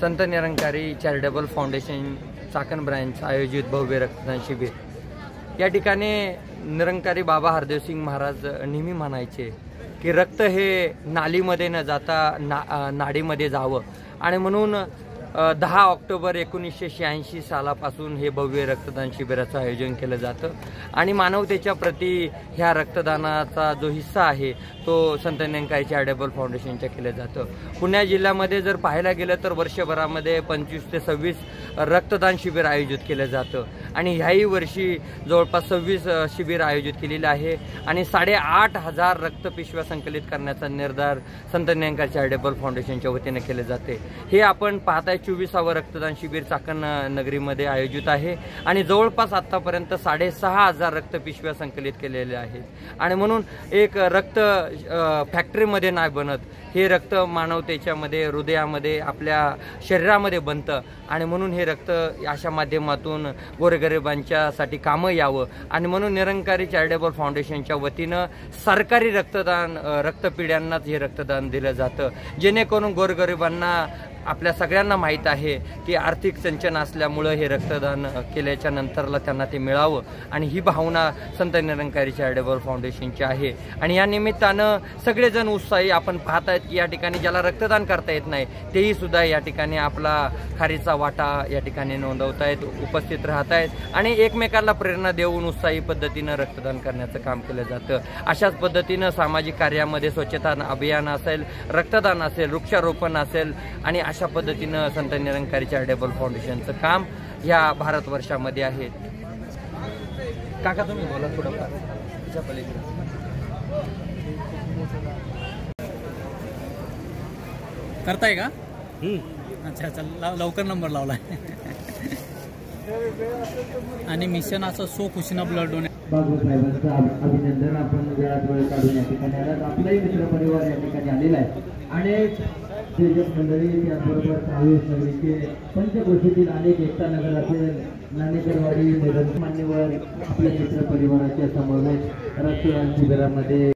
Sant Nirankari charitable foundation Chakan branch आयोजित भव्य रक्तदान शिबिर. या ठिकाणी निरंकारी बाबा हरदेवसिंग महाराज नेहमी म्हणायचे की रक्त हे नालीमध्ये न जाता ना नाडीमध्ये जावं. आणि म्हणून दहा ऑक्टोबर एकोणीसशे शहाऐंशी सालापासून हे भव्य रक्तदान शिबिराचं आयोजन केलं जातं. आणि मानवतेच्या प्रती ह्या रक्तदानाचा जो हिस्सा आहे तो संत नेंकाई चॅरिटेबल फाउंडेशनच्या केलं जातं. पुणे जिल्ह्यामध्ये जर पाहायला गेलं तर वर्षभरामध्ये पंचवीस ते सव्वीस रक्तदान शिबिर आयोजित केलं जातं. आणि ह्याही वर्षी जवळपास सव्वीस शिबिर आयोजित केलेलं आहे. आणि साडेआठ हजार रक्तपिशव्या संकलित करण्याचा निर्धार संत नेंकाई चॅरिटेबल फाउंडेशनच्या वतीने केले जाते. हे आपण पाहताय चोवीसावं रक्तदान शिबिर चाकण नगरीमध्ये आयोजित आहे आणि जवळपास आतापर्यंत साडेसहा हजार रक्तपिशव्या संकलित केलेल्या आहेत. आणि म्हणून एक रक्त फॅक्टरीमध्ये नाही बनत. हे रक्त मानवतेच्यामध्ये हृदयामध्ये आपल्या शरीरामध्ये बनतं. आणि म्हणून हे रक्त अशा माध्यमातून गोरगरिबांच्यासाठी कामं यावं. आणि म्हणून निरंकारी चॅरिटेबल फाउंडेशनच्या वतीनं सरकारी रक्तदान रक्तपिढ्यांनाच हे रक्तदान दिलं जातं. जेणेकरून गोरगरिबांना आपल्या सगळ्यांना माहीत आहे की आर्थिक चंचन असल्यामुळं हे रक्तदान केल्याच्या नंतरला त्यांना ते मिळावं. आणि ही भावना संत निरंकारी चॅरिटेबल फाउंडेशनची आहे. आणि या निमित्तानं सगळेजण उत्साही आपण पाहत आहेत की या ठिकाणी ज्याला रक्तदान करता येत नाही तेही सुद्धा या ठिकाणी आपला खारीचा वाटा या ठिकाणी नोंदवत आहेत उपस्थित राहत आहेत आणि एकमेकाला प्रेरणा देऊन उत्साही पद्धतीनं रक्तदान करण्याचं काम केलं जातं. अशाच पद्धतीनं सामाजिक कार्यामध्ये स्वच्छता अभियान असेल रक्तदान असेल वृक्षारोपण असेल आणि अशा पद्धतीनं संत निरंकारी चॅरिटेबल फाउंडेशनचं काम ह्या भारतवर्षामध्ये आहे. काका तुम्ही बोला करताय का? अच्छा अच्छा लाव- लवकर नंबर लावलाय आणि मिशन असं सो खुशीना ब्लड डोनेट अभिनंदन. आपण वेळात वेळ काढून या ठिकाणी आलात. आपलाही मित्रपरिवार या ठिकाणी आलेला आहे. अनेक सेवक मंडळी त्याचबरोबर सहावीस नगरीचे पंचकृषीतील अनेक एकता नगर असेल नाणेकरवाडी मान्यवर आपल्या मित्र परिवाराच्या समवेत रक्तदान शिबिरामध्ये